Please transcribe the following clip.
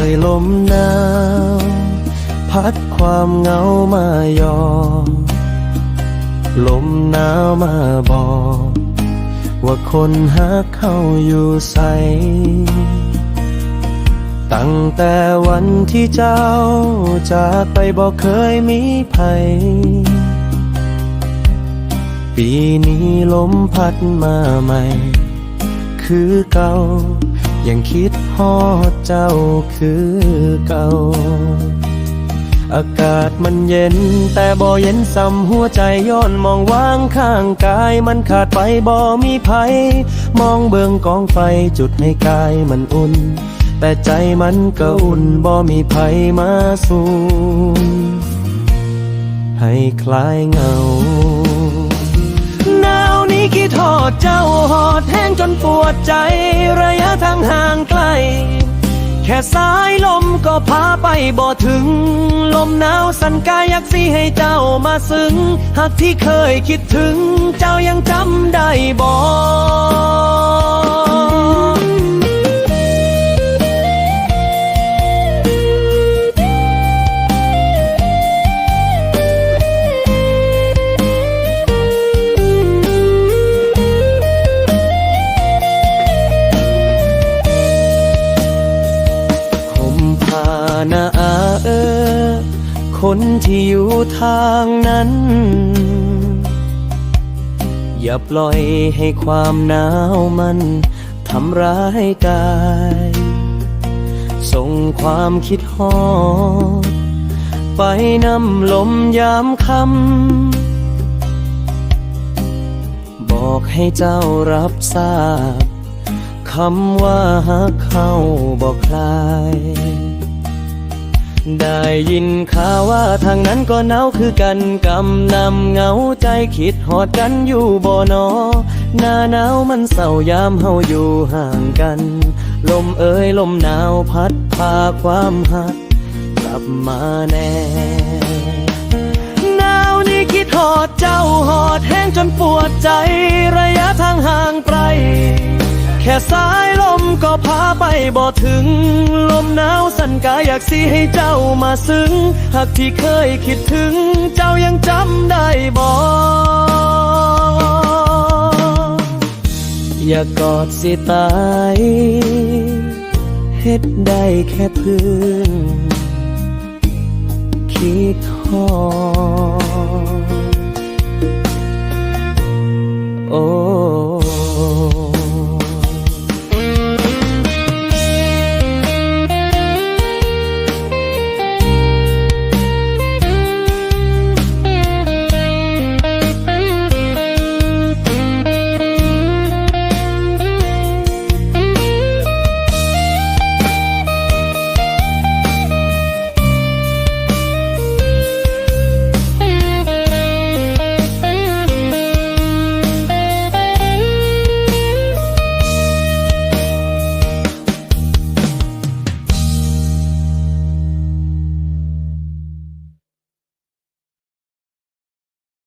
ลมเอ่ยลมหนาวพัดความเหงามายอ ลมหนาวมาบอก ว่าคนหักเข้าอยู่ใส ตั้งแต่วันที่เจ้าจากไปบอกเคยมีภัย ปีนี้ลมพัดมาใหม่ คือเก่า ยังคิดฮอดเจ้าคือเก่า อากาศมันเย็น แต่บ่เย็นซ้ำหัวใจย้อนมองว่างข้างกายมันขาดไปบ่มีภัยมองเบิงกองไฟจุดให้กายมันอุ่น แต่ใจมันก็อุ่นบ่มีภัยมาสูนให้คลายเงาหนาวนี้คิดทอดเจ้าหอดแห้งจนปวดใจร ไกล แค่สายลมก็พาไปบ่ถึง ลมหนาวสั่นกายอยากสีให้เจ้ามาซึ้งหากที่เคยคิดถึง เจ้ายังจำได้บ่ คนที่อยู่ทางนั้น อย่าปล่อยให้ความหนาวมันทำร้ายกาย ส่งความคิดฮอดไปนำลมยามคำบอกให้เจ้ารับทราบคำว่าหักเขาบอกคลาย ได้ยินข่าวว่าทางนั้นก็หนาวคือกันกำนำเหงาใจคิดหอดกันอยู่บ่อนอหน้าหนาวมันเศร้ายามเฮาอยู่ห่างกัน ลมเอ่ยลมหนาวพัดพาความหัก กลับมาแน่หนาวนี้คิดหอดเจ้าหอดแห้งจนปวดใจ ระยะทางห่างไกลแค่สายลม ก็พาไปบ่ถึง ลมหนาวสั่นกายอยากสิให้เจ้ามาซึ้งหากที่เคยคิดถึง เจ้ายังจำได้บ่อย่ากอดสิตายเฮ็ดได้แค่พื้นคิดฮอดโอ้